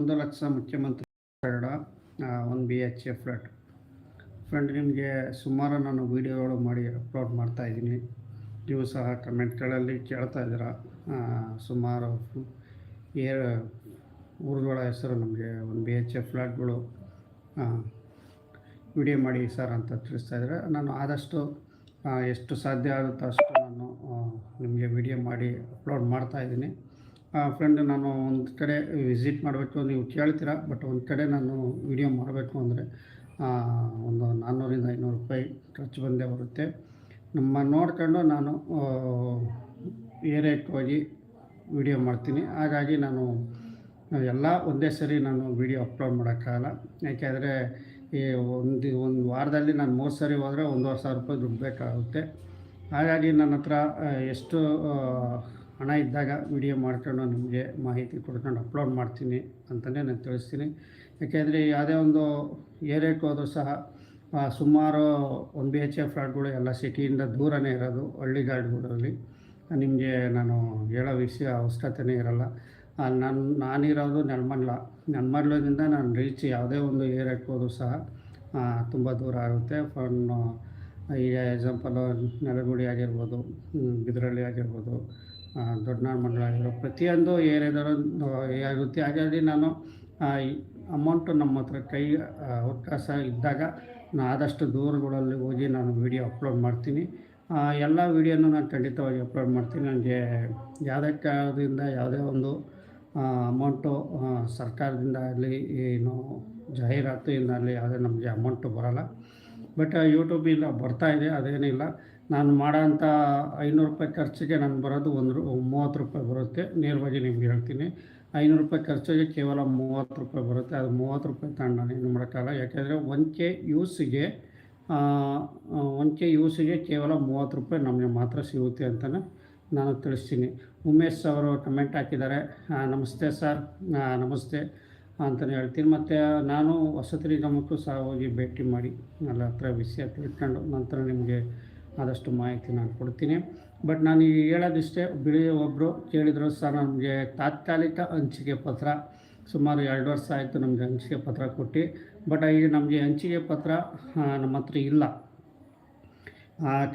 ಒಂದು ಲಕ್ಷ ಮುಖ್ಯಮಂತ್ರಿ ಒಂದು B H A flat friend ನಿಮಗೆ ಸುಮಾರು ನಾನು ವೀಡಿಯೋಗಳು ಮಾಡಿ ಅಪ್ಲೋಡ್ ಮಾಡ್ತಾ ಇದ್ದೀನಿ. ನೀವು ಸಹ ಕಮೆಂಟ್ಗಳಲ್ಲಿ ಕೇಳ್ತಾ ಇದ್ದೀರಾ. ಸುಮಾರು ಏ, ಊರುಗಳ ಹೆಸರು ನಮಗೆ ಒಂದು ಬಿ ಎಚ್ ಎ ಫ್ಲ್ಯಾಟ್ಗಳು ವಿಡಿಯೋ ಮಾಡಿ ಸರ್ ಅಂತ ತಿಳಿಸ್ತಾ ಇದ್ದಾರೆ. ನಾನು ಆದಷ್ಟು ಎಷ್ಟು ಸಾಧ್ಯ ಆಗುತ್ತೋ ಅಷ್ಟು ನಾನು ನಿಮಗೆ ವಿಡಿಯೋ ಮಾಡಿ ಅಪ್ಲೋಡ್ ಮಾಡ್ತಾ ಇದ್ದೀನಿ. ಫ್ರೆಂಡ್ ನಾನು ಒಂದು ಕಡೆ ವಿಸಿಟ್ ಮಾಡಬೇಕು, ನೀವು ಕೇಳ್ತೀರಾ? ಬಟ್ ಒಂದು ಕಡೆ ನಾನು ವಿಡಿಯೋ ಮಾಡಬೇಕು ಅಂದರೆ ಒಂದು ನಾನ್ನೂರಿಂದ ಐನೂರು ರೂಪಾಯಿ ಖರ್ಚು ಬಂದೇ ಬರುತ್ತೆ. ನಮ್ಮ ನೋಡ್ಕೊಂಡು ನಾನು ಏರಿಯಾಕ್ಕೆ ಹೋಗಿ ವಿಡಿಯೋ ಮಾಡ್ತೀನಿ. ಹಾಗಾಗಿ ನಾನು, ಎಲ್ಲ ಒಂದೇ ಸರಿ ನಾನು ವಿಡಿಯೋ ಅಪ್ಲೋಡ್ ಮಾಡೋಕ್ಕಾಗಲ್ಲ. ಯಾಕೆಂದರೆ, ಈ ಒಂದು ಒಂದು ವಾರದಲ್ಲಿ ನಾನು ಮೂರು ಸರಿ ಹೋದರೆ ಒಂದೂವರೆ ಸಾವಿರ ರೂಪಾಯಿ ದುಡ್ಡು ಬೇಕಾಗುತ್ತೆ. ಹಾಗಾಗಿ ನನ್ನ ಹತ್ರ ಎಷ್ಟು ಹಣ ಇದ್ದಾಗ ವಿಡಿಯೋ ಮಾಡ್ಕೊಂಡು ನಿಮಗೆ ಮಾಹಿತಿ ಕೊಡ್ಕೊಂಡು ಅಪ್ಲೋಡ್ ಮಾಡ್ತೀನಿ ಅಂತಲೇ ನಾನು ತಿಳಿಸ್ತೀನಿ. ಯಾಕೆಂದರೆ ಯಾವುದೇ ಒಂದು ಏರಿಯಾಕ್ಕೆ ಹೋದರೂ ಸಹ ಸುಮಾರು ಒನ್ ಬಿ ಎಚ್ ಎ ಫ್ಲಾಟ್ಗಳು ಎಲ್ಲ ಸಿಟಿಯಿಂದ ದೂರನೇ ಇರೋದು ಹಳ್ಳಿಗಾಡುಗಳಲ್ಲಿ ನಿಮಗೆ ನಾನು ಹೇಳೋ ವಿಷಯ ಅವಶ್ಯಕತೆನೇ ಇರಲ್ಲ. ನಾನು, ನಾನಿರೋದು ನೆಲಮಂಡ್ಲ. ನೆಲಮಂಡ್ಲದಿಂದ ನಾನು ರೀಚ್ ಯಾವುದೇ ಒಂದು ಏರಿಯಾಕ್ಕೆ ಹೋದರೂ ಸಹ ತುಂಬ ದೂರ ಆಗುತ್ತೆ. ಫಾರ್ ಈಗ ಎಕ್ಸಾಂಪಲು ನೆಲಗುಡಿ ಆಗಿರ್ಬೋದು ಬಿದರಳ್ಳಿ ಆಗಿರ್ಬೋದು ದೊಡ್ಡನಾಳಮಂಗಲ ಆಗಿರೋ ಪ್ರತಿಯೊಂದು ಏರಿಯಾದಲ್ಲೂ ಆಗುತ್ತೆ ಹಾಗಾಗಿ ನಾನು ಅಮೌಂಟು ನಮ್ಮ ಹತ್ರ ಕೈ ಅವಕಾಶ ಇದ್ದಾಗ ನಾನು ಆದಷ್ಟು ದೂರಗಳಲ್ಲಿ ಹೋಗಿ ನಾನು ವಿಡಿಯೋ ಅಪ್ಲೋಡ್ ಮಾಡ್ತೀನಿ. ಎಲ್ಲ ವಿಡಿಯೋನು ನಾನು ಖಂಡಿತವಾಗಿ ಅಪ್ಲೋಡ್ ಮಾಡ್ತೀನಿ. ನನಗೆ ಯಾವುದೇ ಕಾರಣದಿಂದ ಯಾವುದೇ ಒಂದು ಅಮೌಂಟು ಸರ್ಕಾರದಿಂದ ಆಗಲಿ, ಏನು ಜಾಹೀರಾತಿಂದ ಆಗಲಿ ಯಾವುದೇ ನಮಗೆ ಅಮೌಂಟು ಬರೋಲ್ಲ. ಬಟ್ ಯೂಟ್ಯೂಬಿಂದ ಇದೆ, ಅದೇನಿಲ್ಲ. ನಾನು ಮಾಡೋಂಥ ಐನೂರು ರೂಪಾಯಿ ಖರ್ಚಿಗೆ ನಾನು ಬರೋದು ಒಂದು ಮೂವತ್ತು ರೂಪಾಯಿ ಬರುತ್ತೆ. ನೇರವಾಗಿ ನಿಮ್ಗೆ ಹೇಳ್ತೀನಿ. ಐನೂರು ರೂಪಾಯಿ ಖರ್ಚಿಗೆ ಕೇವಲ ಮೂವತ್ತು ರೂಪಾಯಿ ಬರುತ್ತೆ. ಅದು ಮೂವತ್ತು ರೂಪಾಯಿ ತಗೊಂಡು ನಾನು ಏನು ಮಾಡೋಕ್ಕಾಗಲ್ಲ. ಯಾಕೆಂದರೆ ಒನ್ ಕೆ ಯೂಸಿಗೆ ಒನ್ ಕೆ ಯೂಸಿಗೆ ಕೇವಲ ಮೂವತ್ತು ರೂಪಾಯಿ ನಮಗೆ ಮಾತ್ರ ಸಿಗುತ್ತೆ ಅಂತಲೇ ನಾನು ತಿಳಿಸ್ತೀನಿ. ಉಮೇಶ್ ಅವರು ಕಮೆಂಟ್ ಹಾಕಿದ್ದಾರೆ. ನಮಸ್ತೆ ಸರ್. ನಮಸ್ತೆ ಅಂತಲೇ ಹೇಳ್ತೀನಿ. ಮತ್ತು ನಾನು ವಸತಿ ನಿಗಮಕ್ಕೂ ಸಹ ಹೋಗಿ ಭೇಟಿ ಮಾಡಿ. ನನ್ನ ಹತ್ರ ವಿಷಯ ತಿಳ್ಕೊಂಡು ನಂತರ ನಿಮಗೆ ಆದಷ್ಟು ಮಾಹಿತಿ ನಾನು ಕೊಡ್ತೀನಿ. ಬಟ್ ನಾನು ಈಗ ಹೇಳೋದಿಷ್ಟೇ, ಬಿಳಿ ಒಬ್ಬರು ಕೇಳಿದರು, ಸರ್, ನಮಗೆ ತಾತ್ಕಾಲಿಕ ಹಂಚಿಕೆ ಪತ್ರ ಸುಮಾರು ಎರಡು ವರ್ಷ ಆಯಿತು ನಮಗೆ ಹಂಚಿಕೆ ಪತ್ರ ಕೊಟ್ಟು. ಬಟ್ ಈಗ ನಮಗೆ ಹಂಚಿಕೆ ಪತ್ರ ನಮ್ಮ ಹತ್ರ ಇಲ್ಲ.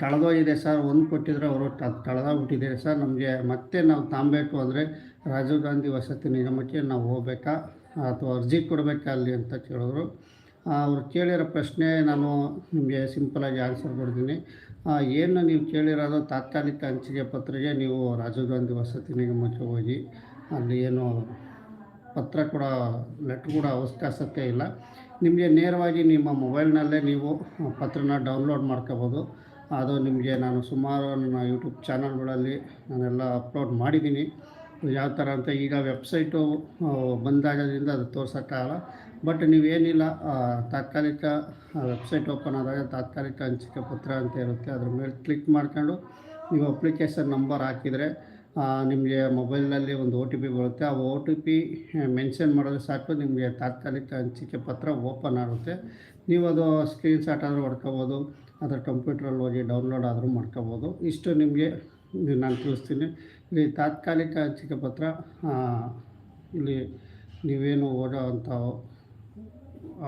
ಕಳೆದೋಗಿದೆ ಸರ್. ಒಂದು ಕೊಟ್ಟಿದ್ರೆ ಅವರು ಕಳೆದೋಗ್ಬಿಟ್ಟಿದೆ ಸರ್. ನಮಗೆ ಮತ್ತೆ ನಾವು ತಾಂಬೇಕು ಅಂದರೆ ರಾಜೀವ್ ಗಾಂಧಿ ವಸತಿ ನಿಗಮಕ್ಕೆ ನಾವು ಹೋಗ್ಬೇಕಾ ಅಥವಾ ಅರ್ಜಿ ಕೊಡಬೇಕಾ ಅಲ್ಲಿ ಅಂತ ಕೇಳಿದ್ರು. ಅವ್ರು ಕೇಳಿರೋ ಪ್ರಶ್ನೆ ನಾನು ನಿಮಗೆ ಸಿಂಪಲಾಗಿ ಆನ್ಸರ್ ಕೊಡ್ತೀನಿ. ಏನು ನೀವು ಕೇಳಿರೋದು ತಾತ್ಕಾಲಿಕ ಹಂಚಿಕೆ ಪತ್ರಿಗೆ ನೀವು ರಾಜೀವ್ ಗಾಂಧಿ ವಸತಿ ನಿಗಮಕ್ಕೆ ಹೋಗಿ ಅಲ್ಲಿ ಏನು ಪತ್ರ ಕೂಡ ಲೆಟ್ರ್ ಕೂಡ ಅವಶ್ಯಕತೆ ಇಲ್ಲ. ನಿಮಗೆ ನೇರವಾಗಿ ನಿಮ್ಮ ಮೊಬೈಲ್ನಲ್ಲೇ ನೀವು ಪತ್ರನ ಡೌನ್ಲೋಡ್ ಮಾಡ್ಕೋಬೋದು. ಅದು ನಿಮಗೆ ನಾನು ಸುಮಾರು ನನ್ನ ಯೂಟ್ಯೂಬ್ ಚಾನಲ್ಗಳಲ್ಲಿ ನಾನೆಲ್ಲ ಅಪ್ಲೋಡ್ ಮಾಡಿದ್ದೀನಿ. ಯಾವ ಥರ ಅಂತ ಈಗ ವೆಬ್ಸೈಟು ಬಂದಾಗೋದ್ರಿಂದ ಅದು ತೋರ್ಸೋಕ್ಕಾಗಲ್ಲ. ಬಟ್ ನೀವೇನಿಲ್ಲ ತಾತ್ಕಾಲಿಕ ವೆಬ್ಸೈಟ್ ಓಪನ್ ಆದಾಗ ತಾತ್ಕಾಲಿಕ ಹಂಚಿಕೆ ಪತ್ರ ಅಂತ ಇರುತ್ತೆ. ಅದ್ರ ಮೇಲೆ ಕ್ಲಿಕ್ ಮಾಡ್ಕೊಂಡು ನೀವು ಅಪ್ಲಿಕೇಶನ್ ನಂಬರ್ ಹಾಕಿದರೆ ನಿಮಗೆ ಮೊಬೈಲ್ನಲ್ಲಿ ಒಂದು ಒ ಟಿ ಪಿ ಬರುತ್ತೆ. ಆ ಓ ಟಿ ಪಿ ಮೆನ್ಷನ್ ಮಾಡಿದ್ರೆ ಸಾಕು, ನಿಮಗೆ ತಾತ್ಕಾಲಿಕ ಹಂಚಿಕೆ ಪತ್ರ ಓಪನ್ ಆಗುತ್ತೆ. ನೀವು ಅದು ಸ್ಕ್ರೀನ್ ಶಾಟ್ ಆದರೂ ಹೊಡ್ಕೋಬೋದು, ಅದರ ಕಂಪ್ಯೂಟ್ರಲ್ಲಿ ಹೋಗಿ ಡೌನ್ಲೋಡ್ ಆದರೂ ಮಾಡ್ಕೋಬೋದು. ಇಷ್ಟು ನಿಮಗೆ ನಾನು ತಿಳಿಸ್ತೀನಿ. ಇಲ್ಲಿ ತಾತ್ಕಾಲಿಕ ಹಂಚಿಕೆ ಪತ್ರ ಇಲ್ಲಿ ನೀವೇನು ಓದೋ ಅಂಥ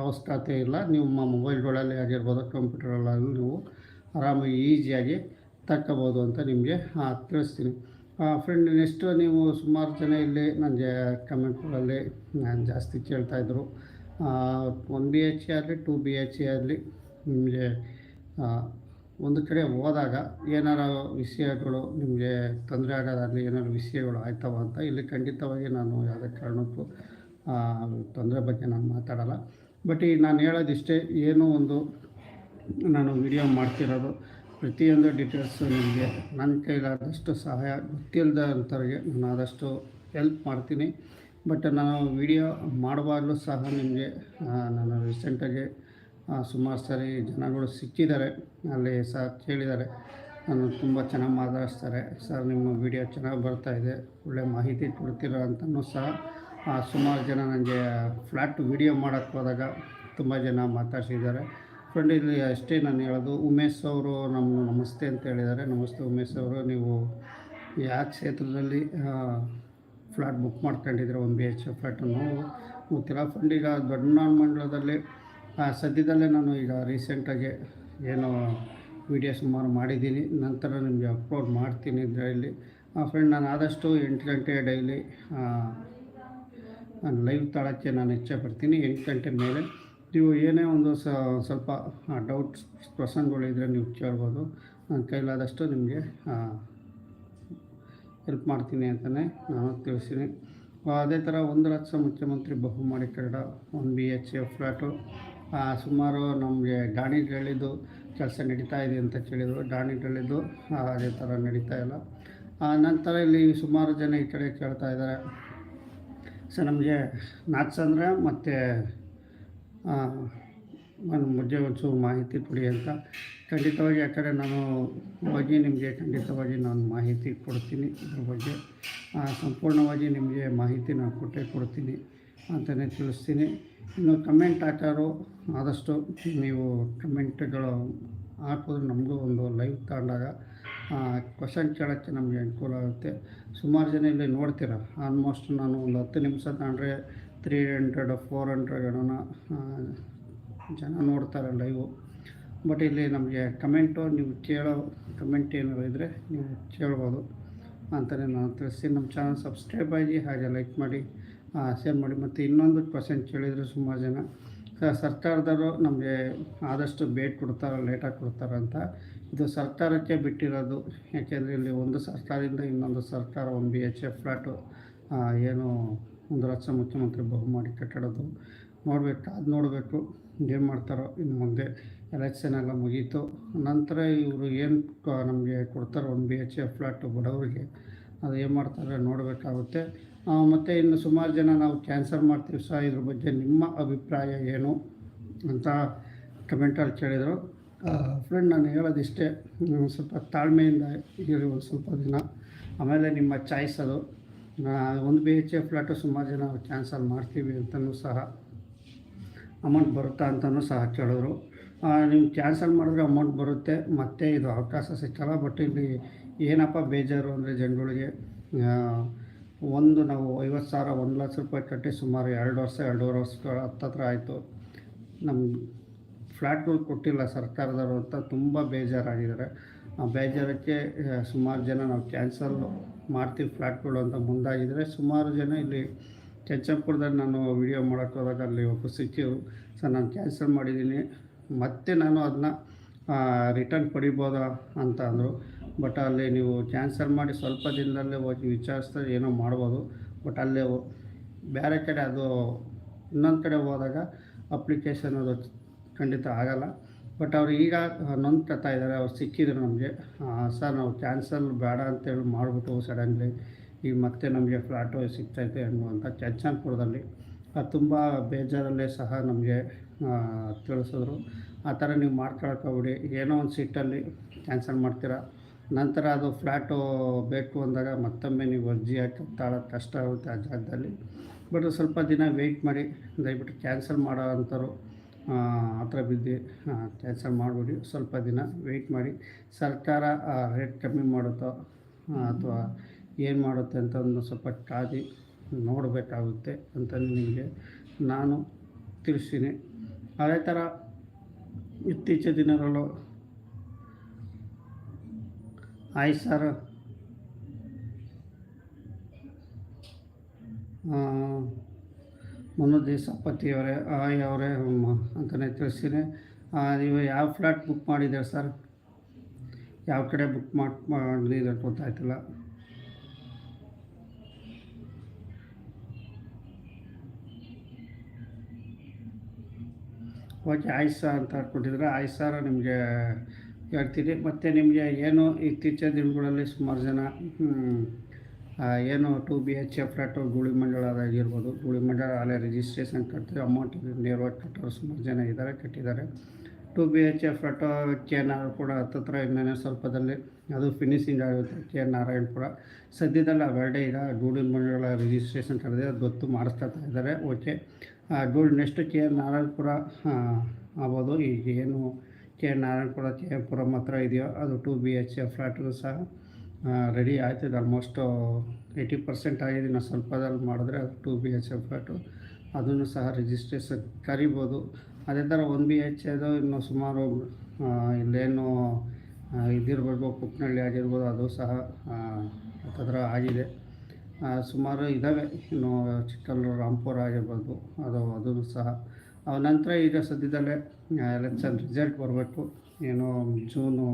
ಅವಶ್ಯಕತೆ ಇಲ್ಲ. ನಿಮ್ಮ ಮೊಬೈಲ್ಗಳಲ್ಲಿ ಆಗಿರ್ಬೋದು ಕಂಪ್ಯೂಟರಲ್ಲಾಗಲಿ ನೀವು ಆರಾಮಾಗಿ ಈಸಿಯಾಗಿ ತಕ್ಕೋಬೋದು ಅಂತ ನಿಮಗೆ ತಿಳಿಸ್ತೀನಿ. ಫ್ರೆಂಡ್, ನೆಕ್ಸ್ಟು ನೀವು ಸುಮಾರು ಜನ ಇಲ್ಲಿ ನನಗೆ ಕಮೆಂಟ್ಗಳಲ್ಲಿ ನಾನು ಜಾಸ್ತಿ ಕೇಳ್ತಾಯಿದ್ರು ಒನ್ ಬಿ ಎಚ್ ಎ ಆಗಲಿ, ಟೂ ಬಿ ಎಚ್ ಎ ಆಗಲಿ ನಿಮಗೆ ಒಂದು ಕಡೆ ಹೋದಾಗ ಏನಾರ ವಿಷಯಗಳು ನಿಮಗೆ ತೊಂದರೆ ಆಗೋದಾಗಲಿ ಏನಾರು ವಿಷಯಗಳು ಆಯ್ತವ ಅಂತ ಇಲ್ಲಿ ಖಂಡಿತವಾಗಿ ನಾನು ಯಾವುದೇ ಕಾರಣಕ್ಕೂ ತೊಂದರೆ ಬಗ್ಗೆ ನಾನು ಮಾತಾಡಲ್ಲ. ಬಟ್ ಈಗ ನಾನು ಹೇಳೋದಿಷ್ಟೇ, ಏನೋ ಒಂದು ನಾನು ವಿಡಿಯೋ ಮಾಡ್ತಿರೋದು, ಪ್ರತಿಯೊಂದು ಡೀಟೇಲ್ಸು ನಿಮಗೆ ನನ್ನ ಕೈಲಾದಷ್ಟು ಸಹಾಯ ಗೊತ್ತಿಲ್ಲದ ಅಂಥವ್ರಿಗೆ ನಾನು ಆದಷ್ಟು ಹೆಲ್ಪ್ ಮಾಡ್ತೀನಿ. ಬಟ್ ನಾನು ವಿಡಿಯೋ ಮಾಡುವಾಗಲೂ ಸಹ ನಿಮಗೆ ನಾನು ರೀಸೆಂಟಾಗಿ ಸುಮಾರು ಸರಿ ಜನಗಳು ಸಿಕ್ಕಿದ್ದಾರೆ. ಅಲ್ಲಿ ಸರ್ ಕೇಳಿದ್ದಾರೆ. ನಾನು ತುಂಬ ಚೆನ್ನಾಗಿ ಮಾತಾಡಿಸ್ತಾರೆ. ಸರ್, ನಿಮ್ಮ ವಿಡಿಯೋ ಚೆನ್ನಾಗಿ ಬರ್ತಾಯಿದೆ ಒಳ್ಳೆ ಮಾಹಿತಿ ಕೊಡ್ತೀರ ಅಂತಲೂ ಸಹ ಸುಮಾರು ಜನ ನನಗೆ ಫ್ಲ್ಯಾಟ್ ವಿಡಿಯೋ ಮಾಡೋಕ್ಕೆ ಹೋದಾಗ ತುಂಬ ಜನ ಮಾತಾಡ್ಸಿದ್ದಾರೆ. ಫ್ರೆಂಡ್, ಇಲ್ಲಿ ಅಷ್ಟೇ ನಾನು ಹೇಳೋದು, ಉಮೇಶ್ ಅವರು ನಮ್ಮ ನಮಸ್ತೆ ಅಂತ ಹೇಳಿದ್ದಾರೆ. ನಮಸ್ತೆ ಉಮೇಶ್ ಅವರು, ನೀವು ಯಾವ ಕ್ಷೇತ್ರದಲ್ಲಿ ಫ್ಲ್ಯಾಟ್ ಬುಕ್ ಮಾಡ್ಕೊಂಡಿದ್ದೀರ? ಒಂದು ಬಿ ಎಚ್ ಫ್ಲ್ಯಾಟನ್ನು ಗೊತ್ತಿಲ್ಲ ಫ್ರೆಂಡ್, ಈಗ ದೊಡ್ಡ ಮಂಡಲದಲ್ಲಿ ಸದ್ಯದಲ್ಲೇ ನಾನು ಈಗ ರೀಸೆಂಟಾಗಿ ಏನು ವಿಡಿಯೋ ಸುಮಾರು ಮಾಡಿದ್ದೀನಿ. ನಂತರ ನಿಮಗೆ ಅಪ್ಲೋಡ್ ಮಾಡ್ತೀನಿ ಡೈಲಿ. ಫ್ರೆಂಡ್ ನಾನು ಆದಷ್ಟು ಎಂಟು ಗಂಟೆ ಡೈಲಿ ನಾನು ಲೈವ್ ತಾಳಕ್ಕೆ ನಾನು ಇಚ್ಛೆ ಪಡ್ತೀನಿ. ಎಂಟು ಗಂಟೆ ಮೇಲೆ ನೀವು ಏನೇ ಒಂದು ಸ್ವಲ್ಪ ಡೌಟ್ಸ್ ಪ್ರಸಂಗಗಳಿದ್ರೆ ನೀವು ಕೇಳ್ಬೋದು. ನನ್ನ ಕೈಲಾದಷ್ಟು ನಿಮಗೆ ಹೆಲ್ಪ್ ಮಾಡ್ತೀನಿ ಅಂತಲೇ ನಾನು ತಿಳಿಸ್ತೀನಿ. ಅದೇ ಥರ ಒಂದು ಲಕ್ಷ ಮುಖ್ಯಮಂತ್ರಿ ಬಹುಮಾಡಿ Kannada, one B H A flat ಸುಮಾರು ನಮಗೆ ಡಾಣಿ ಹೇಳಿದ್ದು ಕೆಲಸ ನಡೀತಾ ಇದೆ ಅಂತ ಕೇಳಿದರು. ಡಾಣಿ ಹೇಳಿದ್ದು ಆ, ಅದೇ ಥರ ನಡೀತಾ ಇಲ್ಲ. ನಂತರ ಇಲ್ಲಿ ಸುಮಾರು ಜನ ಈ ಕಡೆ ಕೇಳ್ತಾ ಇದ್ದಾರೆ. ಸರ್ ನಮಗೆ ನಾಚಂದ್ರೆ ಮತ್ತು ನನ್ನ ಬಗ್ಗೆ ಒಂಚೂರು ಮಾಹಿತಿ ಕೊಡಿ ಅಂತ. ಖಂಡಿತವಾಗಿ ಆ ಕಡೆ ನಾನು ಹೋಗಿ ನಿಮಗೆ ಖಂಡಿತವಾಗಿ ನಾನು ಮಾಹಿತಿ ಕೊಡ್ತೀನಿ ಇದ್ರ ಬಗ್ಗೆ. ಸಂಪೂರ್ಣವಾಗಿ ನಿಮಗೆ ಮಾಹಿತಿ ನಾನು ಕೊಟ್ಟೇ ಕೊಡ್ತೀನಿ ಅಂತಲೇ ತಿಳಿಸ್ತೀನಿ. ಇನ್ನು ಕಮೆಂಟ್ ಹಾಕೋರು ಆದಷ್ಟು ನೀವು ಕಮೆಂಟ್ಗಳು ಹಾಕಿದ್ರೆ ನಮಗೂ ಒಂದು ಲೈವ್ ತಗೊಂಡಾಗ ಕ್ವಶನ್ ಕೇಳೋಕ್ಕೆ ನಮಗೆ ಅನುಕೂಲ ಆಗುತ್ತೆ. ಸುಮಾರು ಜನ ಇಲ್ಲಿ ನೋಡ್ತೀರ? ಆಲ್ಮೋಸ್ಟ್ ನಾನು ಒಂದು ಹತ್ತು ನಿಮಿಷ ತಗೊಂಡ್ರೆ ತ್ರೀ ಹಂಡ್ರೆಡ್ ಫೋರ್ ಹಂಡ್ರೆಡ್ ಏನೋ ಜನ ನೋಡ್ತಾರೆ ಲೈವು ಬಟ್ ಇಲ್ಲಿ ನಮಗೆ ಕಮೆಂಟು ನೀವು ಕೇಳೋ ಕಮೆಂಟ್ ಏನಾರು ಇದ್ದರೆ ನೀವು ಕೇಳ್ಬೋದು ಅಂತಲೇ ನಾನು ತಿಳಿಸ್ತೀನಿ. ನಮ್ಮ ಚಾನಲ್ ಸಬ್ಸ್ಕ್ರೈಬ್ ಆಗಿ ಹಾಗೆ ಲೈಕ್ ಮಾಡಿ. ಶೇರ್ ಮಾಡಿ. ಮತ್ತು ಇನ್ನೊಂದು ಕ್ವಶನ್ ಕೇಳಿದರೆ ಸುಮಾರು ಜನ. ಸರ್ಕಾರದವರು ನಮಗೆ ಆದಷ್ಟು ಬೇಟ್ ಕೊಡ್ತಾರೆ ಲೇಟಾಗಿ ಕೊಡ್ತಾರಂತ ಇದು ಸರ್ಕಾರಕ್ಕೆ ಬಿಟ್ಟಿರೋದು. ಯಾಕೆಂದರೆ ಇಲ್ಲಿ ಒಂದು ಸರ್ಕಾರದಿಂದ ಇನ್ನೊಂದು ಸರ್ಕಾರ, ಒಂದು ಬಿ ಎಚ್ ಎಫ್ ಫ್ಲ್ಯಾಟು ಏನು ಒಂದು ಲಕ್ಷ ಮುಖ್ಯಮಂತ್ರಿ ಬಹುಮಾಡಿ ಕಟ್ಟಡದು. ನೋಡಬೇಕು, ಅದು ನೋಡಬೇಕು ಏನು ಮಾಡ್ತಾರೋ ಇನ್ನು ಮುಂದೆ. ಎಲೆಕ್ಷನ್ ಎಲ್ಲ ಮುಗೀತು. ನಂತರ ಇವರು ಏನು ನಮಗೆ ಕೊಡ್ತಾರೋ ಒಂದು ಬಿ ಎಚ್ ಎಫ್ ಫ್ಲ್ಯಾಟು ಬಡವರಿಗೆ ಅದು ಏನು ಮಾಡ್ತಾರೆ ನೋಡಬೇಕಾಗುತ್ತೆ. ಮತ್ತು ಇನ್ನು ಸುಮಾರು ಜನ ನಾವು ಕ್ಯಾನ್ಸರ್ ಮಾಡ್ತೀವಿ ಸಹ ಇದ್ರ ಬಗ್ಗೆ ನಿಮ್ಮ ಅಭಿಪ್ರಾಯ ಏನು ಅಂತ ಕಮೆಂಟಲ್ಲಿ ಕೇಳಿದರು. ಫ್ರೆಂಡ್ ನಾನು ಹೇಳೋದಿಷ್ಟೇ ಸ್ವಲ್ಪ ತಾಳ್ಮೆಯಿಂದ ಇರಿ ಒಂದು ಸ್ವಲ್ಪ ದಿನ. ಆಮೇಲೆ ನಿಮ್ಮ ಚಾಯ್ಸ್ ಅದು. ಒಂದು ಬಿ ಎಚ್ ಎ ಫ್ಲ್ಯಾಟು ಸುಮಾರು ಜನ ಕ್ಯಾನ್ಸಲ್ ಮಾಡ್ತೀವಿ ಅಂತಲೂ ಸಹ ಅಮೌಂಟ್ ಬರುತ್ತಾ ಅಂತಲೂ ಸಹ ಕೇಳಿದ್ರು. ನೀವು ಕ್ಯಾನ್ಸಲ್ ಮಾಡಿದ್ರೆ ಅಮೌಂಟ್ ಬರುತ್ತೆ, ಮತ್ತೆ ಇದು ಅವಕಾಶ ಸಿಕ್ಕಲ್ಲ ಬಟ್ ಇಲ್ಲಿ ಏನಪ್ಪ ಬೇಜಾರು ಅಂದರೆ ಜನಗಳಿಗೆ ಒಂದು ನಾವು ಐವತ್ತು ಸಾವಿರ, ಒಂದು ಲಕ್ಷ ರೂಪಾಯಿ ಕಟ್ಟಿ ಸುಮಾರು ಎರಡು ವರ್ಷ, ಎರಡೂವರೆ ವರ್ಷ ಹತ್ತತ್ರ ಆಯಿತು. ನಮ್ಮ ಫ್ಲ್ಯಾಟ್ಗಳು ಕೊಟ್ಟಿಲ್ಲ ಸರ್ಕಾರದವರು ಅಂತ ತುಂಬ ಬೇಜಾರಾಗಿದ್ದಾರೆ. ಆ ಬೇಜಾರಕ್ಕೆ ಸುಮಾರು ಜನ ನಾವು ಕ್ಯಾನ್ಸಲ್ ಮಾಡ್ತೀವಿ ಫ್ಲ್ಯಾಟ್ಗಳು ಅಂತ ಮುಂದಾಗಿದ್ದರೆ ಸುಮಾರು ಜನ ಇಲ್ಲಿ ಕೆಂಚಂಪುರದಲ್ಲಿ ನಾನು ವಿಡಿಯೋ ಮಾಡೋಕ್ಕೆ ಹೋದಾಗ ಅಲ್ಲಿ ಒಬ್ಬರು ಸಿಕ್ಕಿರು ಸರ್, ನಾನು ಕ್ಯಾನ್ಸಲ್ ಮಾಡಿದ್ದೀನಿ. ಮತ್ತೆ ನಾನು ಅದನ್ನ ರಿಟರ್ನ್ ಪಡಿಬೋದಾ ಅಂತ ಅಂದರು. ಬಟ್ ಅಲ್ಲಿ ನೀವು ಕ್ಯಾನ್ಸಲ್ ಮಾಡಿ ಸ್ವಲ್ಪ ದಿನದಲ್ಲೇ ಹೋಗಿ ವಿಚಾರಿಸ್ತಾ ಏನೋ ಮಾಡ್ಬೋದು. ಬಟ್ ಅಲ್ಲೇ ಬೇರೆ ಕಡೆ ಅದು ಇನ್ನೊಂದು ಕಡೆ ಹೋದಾಗ ಅಪ್ಲಿಕೇಶನ್ ಅದು ಖಂಡಿತ ಆಗಲ್ಲ. ಬಟ್ ಅವರು ಈಗ ನೊಂದ್ಕೊತಾ ಇದ್ದಾರೆ ಅವ್ರು ಸಿಕ್ಕಿದ್ರು ನಮಗೆ. ಸರ್ ನಾವು ಕ್ಯಾನ್ಸಲ್ ಬೇಡ ಅಂತೇಳಿ ಮಾಡಿಬಿಟ್ಟು ಸಡನ್ಲಿ ಈಗ ಮತ್ತೆ ನಮಗೆ ಫ್ಲ್ಯಾಟು ಸಿಗ್ತೈತೆ ಅನ್ನುವಂಥ ಚಚ್ಚನ್ಪುರದಲ್ಲಿ ತುಂಬ ಬೇಜಾರಲ್ಲೇ ಸಹ ನಮಗೆ ತಿಳಿಸಿದ್ರು. ಆ ಥರ ನೀವು ಮಾಡ್ಕೊಳಕ್ಕೋಗ್ಬಿಡಿ ಏನೋ ಒಂದು ಸೀಟಲ್ಲಿ ಕ್ಯಾನ್ಸಲ್ ಮಾಡ್ತೀರಾ. ನಂತರ ಅದು ಫ್ಲ್ಯಾಟು ಬೇಕು ಅಂದಾಗ ಮತ್ತೊಮ್ಮೆ ನೀವು ಅರ್ಜಿ ಹಾಕಿ ತಾಳೋದು ಕಷ್ಟ ಆಗುತ್ತೆ ಆ ಜಾಗದಲ್ಲಿ. ಬಟ್ ಸ್ವಲ್ಪ ದಿನ ವೆಯ್ಟ್ ಮಾಡಿ, ದಯವಿಟ್ಟು ಕ್ಯಾನ್ಸಲ್ ಮಾಡೋ ಅಂಥವ್ರು, ಆ ಥರ ಬಿದ್ದು ಕ್ಯಾನ್ಸಲ್ ಮಾಡಿಬಿಡಿ. ಸ್ವಲ್ಪ ದಿನ ವೆಯ್ಟ್ ಮಾಡಿ, ಸರ್ಕಾರ ರೇಟ್ ಕಮ್ಮಿ ಮಾಡುತ್ತೋ ಅಥವಾ ಏನು ಮಾಡುತ್ತೆ ಅಂತ ಒಂದು ಸ್ವಲ್ಪ ಕಾದಿ ನೋಡಬೇಕಾಗುತ್ತೆ ಅಂತ ನಿಮಗೆ ನಾನು ತಿಳಿಸ್ತೀನಿ. ಅದೇ ಥರ ಇತ್ತೀಚಿನ ದಿನಗಳು. ಆಯ್ ಸರ್. ಮನು ದೇಶಪತಿಯವರೇ ಆಯ್ ಅವರೇ ಅಂತಲೇ ತಿಳಿಸ್ತೀನಿ. ನೀವು ಯಾವ ಫ್ಲಾಟ್ ಬುಕ್ ಮಾಡಿದ್ದೀರಾ ಸರ್? ಯಾವ ಕಡೆ ಬುಕ್ ಮಾಡಿ ಮಾಡಿದ್ರೆ ಗೊತ್ತಾಯ್ತಿಲ್ಲ ಓಕೆ ಆಯ್ತು ಸರ್ ಅಂತ ಹಾಕ್ಕೊಟ್ಟಿದ್ರೆ ಆಯ್ತು ನಿಮಗೆ ಹೇಳ್ತೀನಿ. ಮತ್ತು ನಿಮಗೆ ಏನು ಇತ್ತೀಚಿನ ದಿನಗಳಲ್ಲಿ ಸುಮಾರು ಜನ ಏನು two B H F flat ಗೂಳಿ ಮಂಡಳದಾಗಿರ್ಬೋದು ಗೂಳಿ ಮಂಡಳ ಅಲ್ಲೇ ರಿಜಿಸ್ಟ್ರೇಷನ್ ಕಟ್ತೀವಿ ಅಮೌಂಟ್ ನೇರವಾಗಿ ಕಟ್ಟೋರು ಸುಮಾರು ಜನ ಇದ್ದಾರೆ ಕಟ್ಟಿದ್ದಾರೆ. Two B H F flat K N R ಕೂಡ ಹತ್ತತ್ರ ಇನ್ನೇ ಸ್ವಲ್ಪದಲ್ಲಿ, ಅದು ಫಿನಿಶಿಂಗ್ ಆಗುತ್ತೆ ಕೆ ಎನ್ ನಾರಾಯಣಪುರ ಸದ್ಯದಲ್ಲಿ ಅವೆರಡೇ ಈಗ ಗೂಳಿ ಮಂಡಳ ರಿಜಿಸ್ಟ್ರೇಷನ್ ಕರೆದಿದೆ, ಅದು ಗೊತ್ತು ಮಾಡಿಸ್ತಾ ಇದ್ದಾರೆ. ಓಕೆ ಗೂಳ್ ನೆಕ್ಸ್ಟ್ ಕೆ ಎನ್ ನಾರಾಯಣಪುರ ಆಗ್ಬೋದು. ಈಗ ಏನು K N Narayanapura, K R Puram ಹತ್ರ ಇದೆಯೋ, ಅದು ಟು ಬಿ ಎಚ್ ಫ್ಲ್ಯಾಟು ಸಹ ರೆಡಿ ಆಯ್ತಿದೆ ಆಲ್ಮೋಸ್ಟು ಏಯ್ಟಿ ಪರ್ಸೆಂಟ್ ಆಗಿದೆ. ನಾವು ಸ್ವಲ್ಪದಲ್ಲಿ ಮಾಡಿದ್ರೆ ಅದು ಟು ಬಿ ಎಚ್ ಫ್ಲ್ಯಾಟು. ಅದನ್ನು ಸಹ ರಿಜಿಸ್ಟ್ರೇಷನ್ ಕರಿಬೋದು. ಅದೇ ಥರ ಒನ್ ಬಿ ಎಚ್ ಅದು ಇನ್ನು ಸುಮಾರು ಇಲ್ಲೇನು ಇದಿರ್ಬೋದು ಕುಪ್ಪನಹಳ್ಳಿ ಆಗಿರ್ಬೋದು, ಅದು ಸಹ ಯಾಕಂದ್ರೆ ಆಗಿದೆ. ಸುಮಾರು ಇದ್ದಾವೆ ಇನ್ನು ಚಿಕ್ಕಲ್ಲೂರು ರಾಂಪುರ ಆಗಿರ್ಬೋದು, ಅದು, ಅದನ್ನು ಸಹ. ನಂತರ ಈಗ ಸದ್ಯದಲ್ಲೇ ಎಲೆಕ್ಷನ್ ರಿಸಲ್ಟ್ ಬರಬೇಕು. ಏನೋ ಜೂನು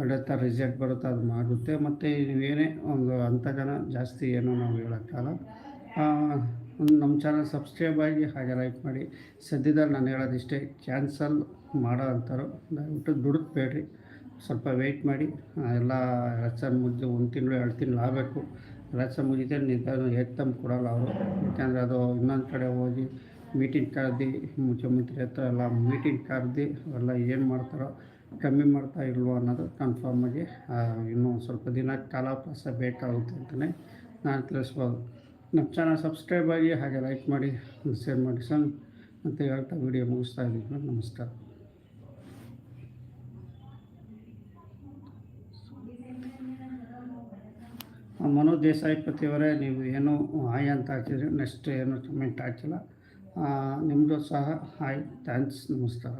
ಎರಡೇ ಥರ ರಿಸಲ್ಟ್ ಬರುತ್ತೆ, ಅದು ಮಾಡುತ್ತೆ. ಮತ್ತು ನೀವೇನೇ ಒಂದು ಅಂಥ ಜನ ಜಾಸ್ತಿ ಏನು ನಾವು ಹೇಳೋಕ್ಕಲ್ಲ ಒಂದು ನಮ್ಮ ಚಾನಲ್ ಸಬ್ಸ್ಕ್ರೈಬ್ ಆಗಿ ಹಾಗೆ ಲೈಕ್ ಮಾಡಿ. ಸದ್ಯದಲ್ಲಿ ನಾನು ಹೇಳೋದಿಷ್ಟೇ ಕ್ಯಾನ್ಸಲ್ ಮಾಡೋ ಅಂತಾರೋ ದಯವಿಟ್ಟು ದುಡುಕ್ಬೇಡ್ರಿ ಸ್ವಲ್ಪ ವೆಯ್ಟ್ ಮಾಡಿ. ಎಲ್ಲ ಎಲೆಕ್ಷನ್ ಮುಗಿದು ಒಂದು ತಿಂಗಳು, ಎರಡು ತಿಂಗಳು ಆಗಬೇಕು. ಎಲೆಕ್ಷನ್ ಮುಗಿದರೆ ನಿಧಾನ ಏಕ್ದಮ್ ಕೊಡಲ್ಲ ಅವರು. ಯಾಕೆಂದರೆ ಅದು ಇನ್ನೊಂದು ಕಡೆ ಹೋಗಿ ಮೀಟಿಂಗ್ ಕರೆದು ಮುಖ್ಯಮಂತ್ರಿ ಹತ್ರ ಎಲ್ಲ ಮೀಟಿಂಗ್ ಕರೆದು, ಅವೆಲ್ಲ ಏನು ಮಾಡ್ತಾರೋ ಕಮ್ಮಿ ಮಾಡ್ತಾ ಇಲ್ವೋ ಅನ್ನೋದು ಕನ್ಫರ್ಮಾಗಿ ಇನ್ನೂ ಸ್ವಲ್ಪ ದಿನ ಕಾಲಾವಕಾಶ ಬೇಕಾಗುತ್ತೆ ಅಂತಲೇ ನಾನು ತಿಳಿಸ್ಬೋದು. ನಮ್ಮ ಚಾನಲ್ ಸಬ್ಸ್ಕ್ರೈಬ್ ಆಗಿ ಹಾಗೆ ಲೈಕ್ ಮಾಡಿ ಶೇರ್ ಮಾಡಿ ಸರ್ ಅಂತ ಹೇಳ್ತಾ ವಿಡಿಯೋ ಮುಗಿಸ್ತಾ ಇದ್ದೀನಿ. ನಮಸ್ಕಾರ ಆ, ಮನೋಜ್ ದೇಸಾಯಿ ಪತಿಯವರೇ, ನೀವು ಏನು ಹಾಯ್ ಅಂತ ಹಾಕಿದ್ರಿ ನೆಕ್ಸ್ಟ್ ಏನು ಕಮೆಂಟ್ ಹಾಕಿಲ್ಲ. ನಿಮ್ಮದು ಸಹ, ಹಾಯ್ ಥ್ಯಾಂಕ್ಸ್ ನಮಸ್ಕಾರ.